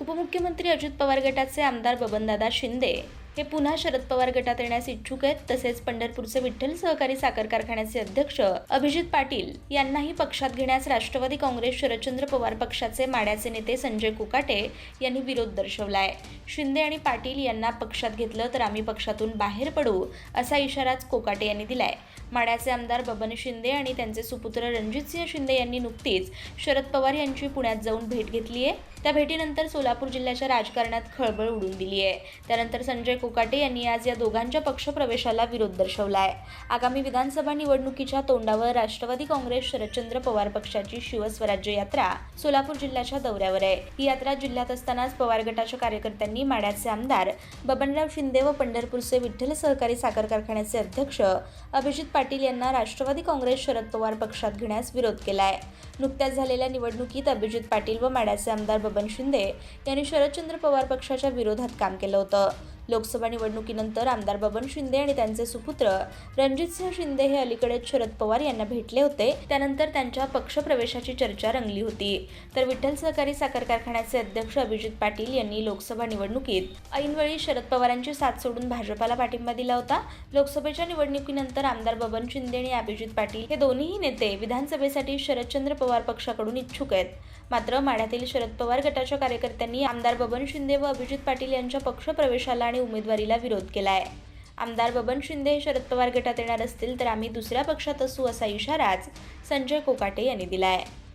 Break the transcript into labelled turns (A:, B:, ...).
A: उपमुख्यमंत्री अजित पवार गटाचे आमदार बबनदादा शिंदे हे पुन्हा शरद पवार गटात येण्यास इच्छुक आहेत. तसेच पंढरपूरचे विठ्ठल सहकारी साखर कारखान्याचे अध्यक्ष अभिजित पाटील यांनाही पक्षात घेण्यास राष्ट्रवादी काँग्रेस शरदचंद्र पवार पक्षाचे माड्याचे नेते संजय कुकाटे यांनी विरोध दर्शवलाय. शिंदे आणि पाटील यांना पक्षात घेतलं तर आम्ही पक्षातून बाहेर पडू असा इशाराच कोकाटे यांनी दिलाय. माड्याचे आमदार बबन शिंदे आणि त्यांचे सुपुत्र रणजितसिंह शिंदे यांनी नुकतीच शरद पवार यांची पुण्यात जाऊन भेट घेतली आहे त्या भेटीनंतर सोलापूर जिल्ह्याच्या राजकारणात खळबळ उडून दिली आहे त्यानंतर संजय कोकाटे यांनी आज या दोघांच्या पक्षप्रवेशाला विरोध दर्शवला आहे आगामी विधानसभा निवडणुकीच्या तोंडावर राष्ट्रवादी काँग्रेस शरदचंद्र पवार पक्षाची शिवस्वराज्य यात्रा सोलापूर जिल्ह्याच्या दौऱ्यावर आहे. ही यात्रा जिल्ह्यात असतानाच पवार गटाच्या कार्यकर्त्यांनी माड्याचे आमदार बबनराव शिंदे व पंढरपूरचे विठ्ठल सहकारी साखर कारखान्याचे अध्यक्ष अभिजित पाटील यांना राष्ट्रवादी काँग्रेस शरद पवार पक्षात घेण्यास विरोध केला आहे नुकत्याच झालेल्या निवडणुकीत अभिजित पाटील व माड्याचे आमदार बबन शिंदे यांनी शरदचंद्र पवार पक्षाच्या विरोधात काम केलं होतं. लोकसभा निवडणुकीनंतर आमदार बबन शिंदे आणि त्यांचे सुपुत्र रणजितसिंह शिंदे हे अलीकडेच शरद पवार यांना भेटले होते. त्यानंतर त्यांच्या पक्षप्रवेशाची चर्चा रंगली होती. तर विठ्ठल सहकारी साखर कारखान्याचे अध्यक्ष अभिजित पाटील यांनी लोकसभा निवडणुकीत ऐनवेळी शरद पवारांची साथ सोडून भाजपाला पाठिंबा दिला होता. लोकसभेच्या निवडणुकीनंतर आमदार बबन शिंदे आणि अभिजित पाटील हे दोन्हीही नेते विधानसभेसाठी शरदचंद्र पवार पक्षाकडून इच्छुक आहेत. मात्र माढ्यातील शरद पवार गटाच्या कार्यकर्त्यांनी आमदार बबन शिंदे व अभिजित पाटील यांच्या पक्षप्रवेशाला आणि उमेदवारीला विरोध केला आहे आमदार बबन शिंदे हे शरद पवार गटात येणार असतील तर आम्ही दुसऱ्या पक्षात असू असा इशाराच संजय कोकाटे यांनी दिला आहे